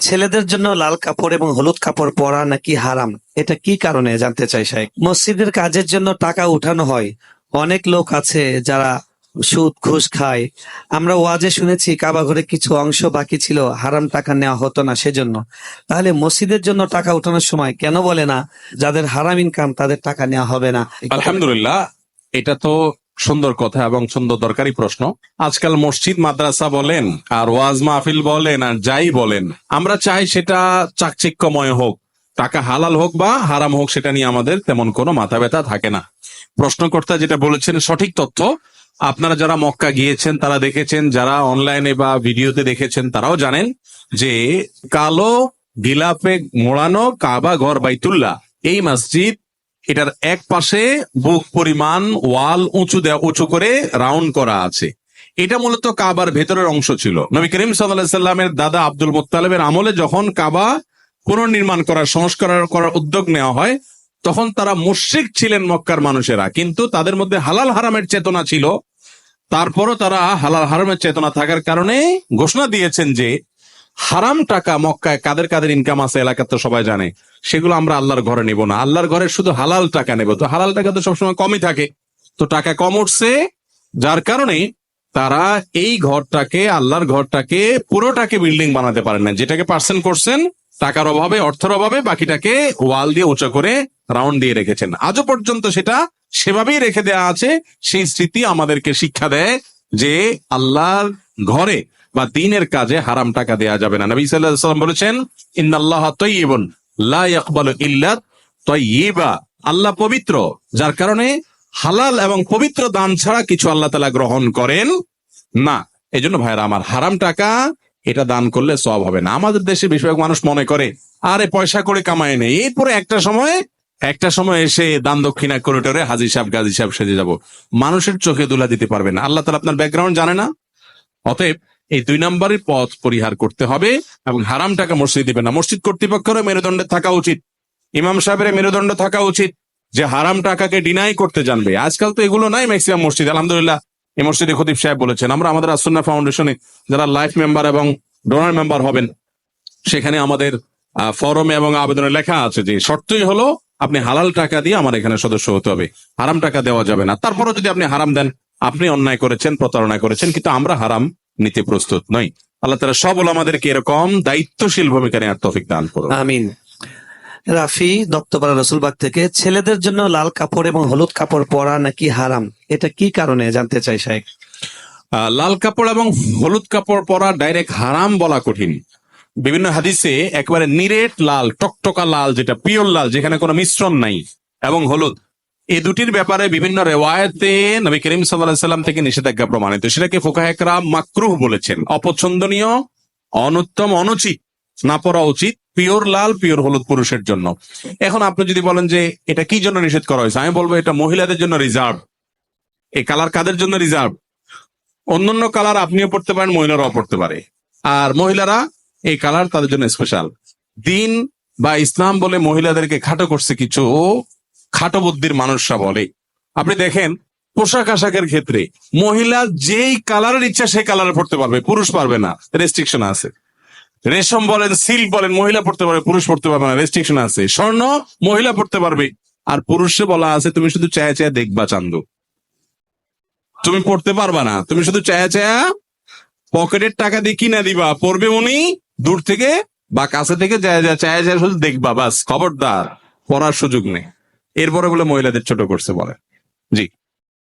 ছেলেদের জন্য লাল কাপড় এবং হলুদ কাপড় পরা নাকি হারাম? এটা কি কারণে জানতে চাই সাহেব মসজিদের কাজের জন্য টাকা উঠানো হয়। অনেক লোক আছে যারা সুদ, ঘুষ খায়। আমরা ওয়াজে শুনেছি, কাবা ঘরে কিছু অংশ বাকি ছিল, হারাম টাকা নেওয়া হতো না সেজন্য। তাহলে মসজিদের জন্য টাকা উঠানোর সময় কেন বলে না, যাদের হারাম ইনকাম তাদের টাকা নেওয়া হবে না? আলহামদুলিল্লাহ, এটা তো সুন্দর কথা এবং সুন্দর দরকারি প্রশ্ন। আজকাল মসজিদ, মাদ্রাসা বলেন, আর ওয়াজ মাহফিল বলেন, আর যাই বলেন, আমরা চাই সেটা চাকচিক্যময় হোক। টাকা হালাল হোক বা হারাম হোক, সেটা নিয়ে আমাদের তেমন কোনো মাথা ব্যথা থাকে না। প্রশ্নকর্তা যেটা বলেছেন, সঠিক তথ্য। আপনারা যারা মক্কা গিয়েছেন, তারা দেখেছেন, যারা অনলাইনে বা ভিডিওতে দেখেছেন, তারাও জানেন যে কালো গিলাপে মোড়ানো কাবা ঘর বাইতুল্লাহ, এই মসজিদ এটার এক পাশে বুক পরিমাণ ওয়াল উঁচু দেওয়া উঁচু করে রাউন্ড করা আছে। এটা মূলত কাবার ভেতরের অংশ ছিল। নবী করিম সাল্লামের দাদা আব্দুল মোত্তালেবের আমলে যখন কাবা পুনর্নির্মাণ করার, সংস্কার করার উদ্যোগ নেওয়া হয়, তখন তারা মুশ্রিক ছিলেন মক্কার মানুষেরা। কিন্তু তাদের মধ্যে হালাল হারামের চেতনা ছিল। তারপরও তারা হালাল হারামের চেতনা থাকার কারণে ঘোষণা দিয়েছেন যে হারাম টাকা মক্কায় কাদের কাদের ইনকাম আছে এলাকার তো সবাই জানে। সেগুলো আমরা আল্লাহর ঘরে নেব না। আল্লাহর ঘরে শুধু হালাল টাকা নেব। তো হালাল টাকা তো সবসময় কমই থাকে। তো টাকা কম উঠছে, যার কারণে তারা এই ঘরটাকে, আল্লাহর ঘরটাকে পুরোটাকে বিল্ডিং বানাতে পারেন না যেটাকে পার্সেন্ট করছেন, টাকার অভাবে, অর্থের অভাবে, বাকিটাকে ওয়াল দিয়ে উঁচু করে রাউন্ড দিয়ে রেখেছেন। আজও পর্যন্ত সেটা সেভাবেই রেখে দেওয়া আছে। সেই স্মৃতি আমাদেরকে শিক্ষা দেয় যে আল্লাহর ঘরে বা দিনের কাজে হারাম টাকা দেয়া যাবে না। নবী ওয়াসাল্লাম বলেছেন, ইন্নাল্লাহ তাইয়িবা। আল্লাহ পবিত্র, যার কারণে হালাল এবং পবিত্র দান ছাড়া কিছু আল্লাহ তালা গ্রহণ করেন না। এজন্য ভাইরা আমার হারাম টাকা, এটা দান করলে সব হবে না। আমাদের দেশে বেশিরভাগ মানুষ মনে করে, আরে পয়সা করে কামায় নেই। এরপরে একটা সময় একটা সময় এসে দান দক্ষিণা করিডোরে হাজি সাহেব, গাজী সাহেব সেজে যাব। মানুষের চোখে দুলা দিতে পারবে না। আল্লাহ তালা আপনার ব্যাকগ্রাউন্ড জানে না। অতএব এই দুই নম্বরের পথ পরিহার করতে হবে এবং হারাম টাকা মসজিদ দিবে না। মসজিদ কর্তৃপক্ষেরও মেরুদণ্ডে থাকা উচিত। ইমাম সাহেবের মেরুদণ্ড থাকা উচিত যে হারাম টাকাকে ডিনাই করতে জানবে। আজকাল তো এগুলো নাই ম্যাক্সিমাম মসজিদ। আলহামদুলিল্লাহ, এই মসজিদে খতিব সাহেব বলেছেন, আমরা আমাদের আসন্না ফাউন্ডেশনে যারা লাইফ মেম্বার এবং ডোনার মেম্বার হবেন, সেখানে আমাদের ফরমে এবং আবেদনে লেখা আছে যে শর্তই হলো আপনি হালাল টাকা দিয়ে আমার এখানে সদস্য হতে হবে। হারাম টাকা দেওয়া যাবে না। তারপরে যদি আপনি হারাম দেন, আপনি অন্যায় করেছেন, প্রতারণা করেছেন, কিন্তু আমরা হারাম নিতে প্রস্তুত নই আল্লাহ তালা সব আমাদেরকে এরকম দায়িত্বশীল ভূমিকা নেওয়ার তফিক দান করুন। আমিন। রাফি দত্তপাড়া রসুলবাগ থেকে ছেলেদের জন্য লাল কাপড় এবং হলুদ কাপড় পরা নাকি হারাম? এটা কি কারণে? জানতে চাই শাহেক আহ, লাল কাপড় এবং হলুদ কাপড় পরা ডাইরেক্ট হারাম বলা কঠিন। বিভিন্ন হাদিসে একবারে নিরেট লাল টকটকা লাল যেটা পিওর লাল যেখানে কোনো মিশ্রণ নাই এবং হলুদ। এই দুটির ব্যাপারে বিভিন্ন রেওয়ায়তে নবী করিম সাল্লাম থেকে নিষেধাজ্ঞা প্রমাণিত। সেটাকে ফোকাহেকরা মাকরুহ বলেছেন। অপছন্দনীয়, অনুত্তম অনুচিত না পড়া উচিত, পিওর লাল, পিওর হলুদ পুরুষের জন্য। এখন আপনি যদি বলেন যে এটা কি জন্য নিষেধ করা হয়েছে, আমি বলব এটা মহিলাদের জন্য রিজার্ভ এই কালার কাদের জন্য রিজার্ভ অন্যান্য কালার আপনিও পড়তে পারেন, মহিলারাও পড়তে পারে। আর মহিলারা এই কালার তাদের জন্য স্পেশাল দিন বা ইসলাম বলে মহিলাদেরকে খাটো করছে কিছু খাটো বুদ্ধির মানুষরা বলে। আপনি দেখেন, পোশাক আশাকের ক্ষেত্রে মহিলা যেই কালারের ইচ্ছা সেই কালারে পড়তে পারবে, পুরুষ পারবে না রেস্ট্রিকশন আছে। রেশম বলেন সিল্ক বলেন, মহিলা পড়তে পারবে, পুরুষ পড়তে পারবে না রেস্ট্রিকশন আছে। স্বর্ণ মহিলা পড়তে পারবে, আর পুরুষে বলা আছে, তুমি শুধু চায়া চায়া দেখবা চান্দু। তুমি পড়তে পারবা না, তুমি শুধু চায়া চায়া পকেটের টাকা দিয়ে কিনা দিবা। পড়বে উনি দূর থেকে বা কাছে থেকে যায় যায় চায়া চায়া শুধু দেখবা, বাস, খবরদার, পড়ার সুযোগ নেই। এরপরে বলে মহিলাদের ছোট করছে বলে। জি।